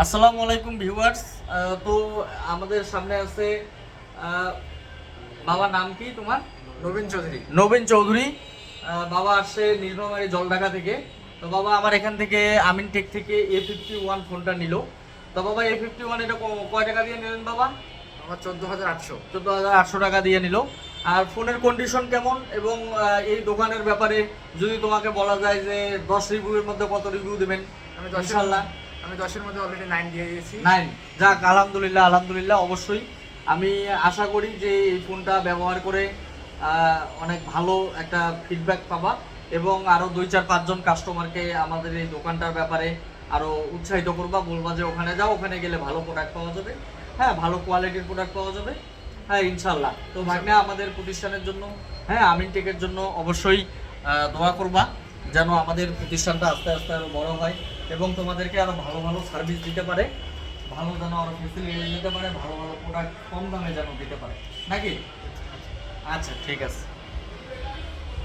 আসসালামু আলাইকুম ভিউয়ার্স। তো আমাদের সামনে আছে বাবার নাম কি তোমার? নবীন চৌধুরী। নবীন চৌধুরী। বাবা আসছে নীলফামারী জলঢাকা থেকে। তো বাবা আমার এখান থেকে আমিন টেক থেকে এ ফিফটি ওয়ান ফোনটা নিল। তো বাবা এ ফিফটি ওয়ান এটা কয় টাকা দিয়ে নিলেন বাবা? আমার চোদ্দ হাজার আটশো। চোদ্দ হাজার আটশো টাকা দিয়ে নিল। আর ফোনের কন্ডিশন কেমন? এবং এই দোকানের ব্যাপারে যদি তোমাকে বলা যায় যে দশ রিভিউয়ের মধ্যে কত রিভিউ দেবেন? আমি ইনশাল্লাহ। আমি দশের মধ্যে অলরেডি নাইন দিয়ে দিয়েছি। নাইন যাক আলহামদুলিল্লাহ আলহামদুলিল্লাহ অবশ্যই। আমি আশা করি যে এই ফোনটা ব্যবহার করে অনেক ভালো একটা ফিডব্যাক পাবা এবং আরও দুই চার পাঁচজন কাস্টমারকে আমাদের এই দোকানটার ব্যাপারে আরও উৎসাহিত করবা। বলবা যে ওখানে যাও ওখানে গেলে ভালো প্রোডাক্ট পাওয়া যাবে। হ্যাঁ ভালো কোয়ালিটির প্রোডাক্ট পাওয়া যাবে। হ্যাঁ ইনশাল্লাহ তো ভাগ্নে আমাদের প্রতিষ্ঠানের জন্য হ্যাঁ আমিন টেকের জন্য অবশ্যই দোয়া করবা যেন আমাদের প্রতিষ্ঠানটা আস্তে আস্তে আরও বড় হয়। এবং তোমাদেরকে আরও ভালো ভালো সার্ভিস দিতে পারে। ভালো যেন আরও ফেসিলিটি দিতে পারে, ভালো ভালো প্রোডাক্ট কম দামে যেন দিতে পারে। নাকি? আচ্ছা ঠিক আছে।